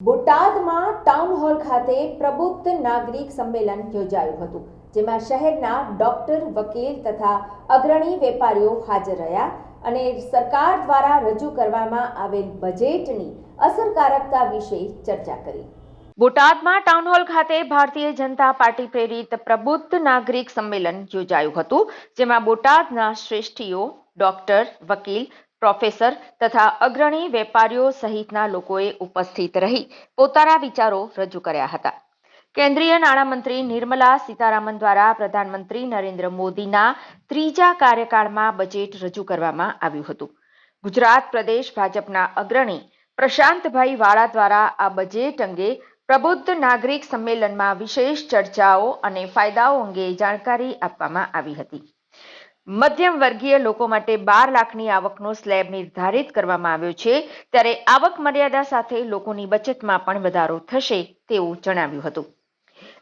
બોટાદમાં town hall ખાતે પ્રબુદ્ધ નાગરિક સંમેલન યોજાયું હતું, જેમાં શહેરના ડોક્ટર વકીલ તથા અગ્રણી વેપારીઓ હાજર રહ્યા અને સરકાર દ્વારા રજૂ કરવામાં આવેલ બજેટની અસરકારકતા વિશે ચર્ચા કરી. બોટાદમાં ટાઉન હોલ ખાતે ભારતીય જનતા પાર્ટી પ્રેરિત પ્રબુદ્ધ નાગરિક સંમેલન યોજાયું હતું, જેમાં બોટાદના શ્રેષ્ઠીઓ ડોક્ટર વકીલ પ્રોફેસર તથા અગ્રણી વેપારીઓ સહિતના લોકોએ ઉપસ્થિત રહી પોતાના વિચારો રજૂ કર્યા હતા. કેન્દ્રીય નાણામંત્રી નિર્મલા સીતારામન દ્વારા પ્રધાનમંત્રી નરેન્દ્ર મોદીના ત્રીજા કાર્યકાળમાં બજેટ રજૂ કરવામાં આવ્યું હતું. ગુજરાત પ્રદેશ ભાજપના અગ્રણી પ્રશાંતભાઈ વાળા દ્વારા આ બજેટ અંગે પ્રબુદ્ધ નાગરિક સંમેલનમાં વિશેષ ચર્ચાઓ અને ફાયદાઓ અંગે જાણકારી આપવામાં આવી હતી. મધ્યમ વર્ગીય લોકો માટે બાર લાખની આવકનો સ્લેબ નિર્ધારિત કરવામાં આવ્યો છે. ત્યારે આવક મર્યાદા સાથે લોકોની બચતમાં પણ વધારો થશે તેવું જણાવ્યું હતું.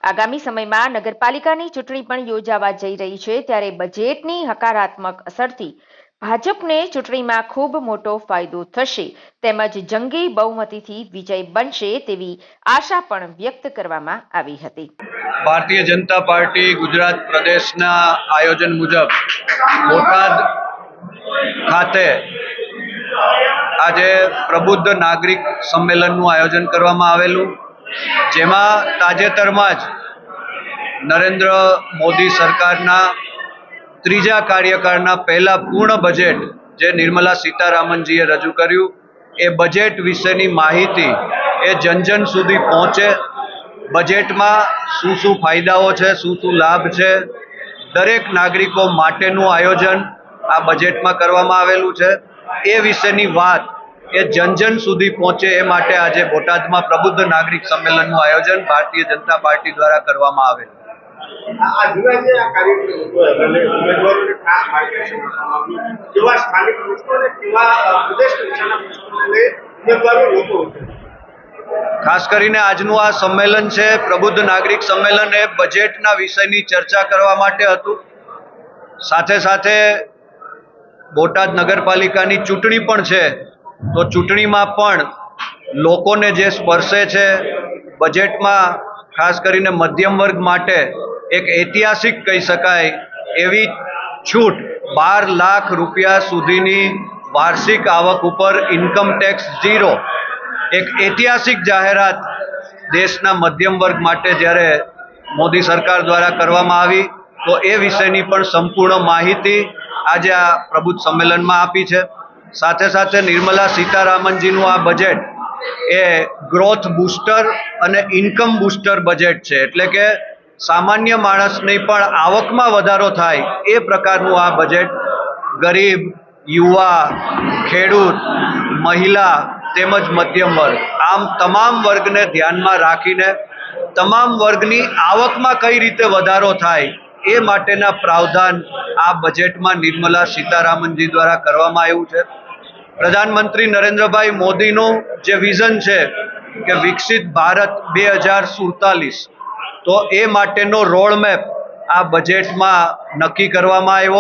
આગામી સમયમાં નગરપાલિકાની ચૂંટણી પણ યોજાવા જઈ રહી છે. ત્યારે બજેટની હકારાત્મક અસરથી ભાજપને ચૂંટણીમાં ખૂબ મોટો ફાયદો થશે. તેમજ જંગી બહુમતીથી વિજય બનશે તેવી આશા પણ વ્યક્ત કરવામાં આવી હતી. ભારતીય જનતા પાર્ટી ગુજરાત પ્રદેશના આયોજન મુજબ બોટાદ ખાતે આજે પ્રબુદ્ધ નાગરિક સંમેલનનું આયોજન કરવામાં આવેલું. જેમાં તાજેતરમાં જ નરેન્દ્ર મોદી સરકારના ત્રીજા કાર્યકાળના પહેલા પૂર્ણ બજેટ જે નિર્મલા સીતારામનજીએ રજૂ કર્યું, એ બજેટ વિશેની માહિતી એ જન જન સુધી પહોંચે. બજેટમાં શું શું ફાયદાઓ છે, શું શું લાભ છે, દરેક નાગરિકો માટેનું આયોજન આ બજેટમાં કરવામાં આવેલું છે. એ વિશેની વાત એ જન જન સુધી પહોંચે એ માટે આજે બોટાદમાં પ્રબુદ્ધ નાગરિક સંમેલનનું આયોજન ભારતીય જનતા પાર્ટી દ્વારા કરવામાં આવેલું ખાસ કરીને આજનું આ સંમેલન છે, પ્રબુદ્ધ નાગરિક સંમેલન એ બજેટના વિષયની ચર્ચા કરવા માટે હતું. સાથે સાથે બોટાદ નગરપાલિકાની ચૂંટણી પણ છે. તો ચૂંટણીમાં પણ લોકોને જે સ્પર્શે છે, બજેટમાં ખાસ કરીને મધ્યમ વર્ગ માટે એક ઐતિહાસિક કહી શકાય એવી છૂટ બાર લાખ રૂપિયા સુધીની વાર્ષિક આવક ઉપર ઇન્કમ ટેક્સ ઝીરો એક ઐતિહાસિક જાહેરાત દેશના મધ્યમ વર્ગ માટે જ્યારે મોદી સરકાર દ્વારા કરવામાં આવી, તો એ વિષયની પણ સંપૂર્ણ માહિતી આજે આ પ્રબુદ્ધ સંમેલનમાં આપી છે. સાથે સાથે નિર્મલા સીતારામનજીનું આ બજેટ એ ગ્રોથ બૂસ્ટર અને ઇન્કમ બૂસ્ટર બજેટ છે. એટલે કે સામાન્ય માણસની પણ આવકમાં વધારો થાય એ પ્રકારનું આ બજેટ ગરીબ, યુવા, ખેડૂત, મહિલા તેમજ મધ્યમ વર્ગ. આમ તમામ વર્ગને ધ્યાનમાં રાખીને તમામ વર્ગની આવકમાં કઈ રીતે વધારો થાય એ માટેના પ્રાવધાન આ બજેટમાં નિર્મલા સીતારામનજી દ્વારા કરવામાં આવ્યું છે. પ્રધાનમંત્રી નરેન્દ્રભાઈ મોદીનું જે વિઝન છે કે વિકસિત ભારત બે હજાર સુડતાલીસ તો એ માટેનો રોડ મેપ આ બજેટમાં નક્કી કરવામાં આવ્યો.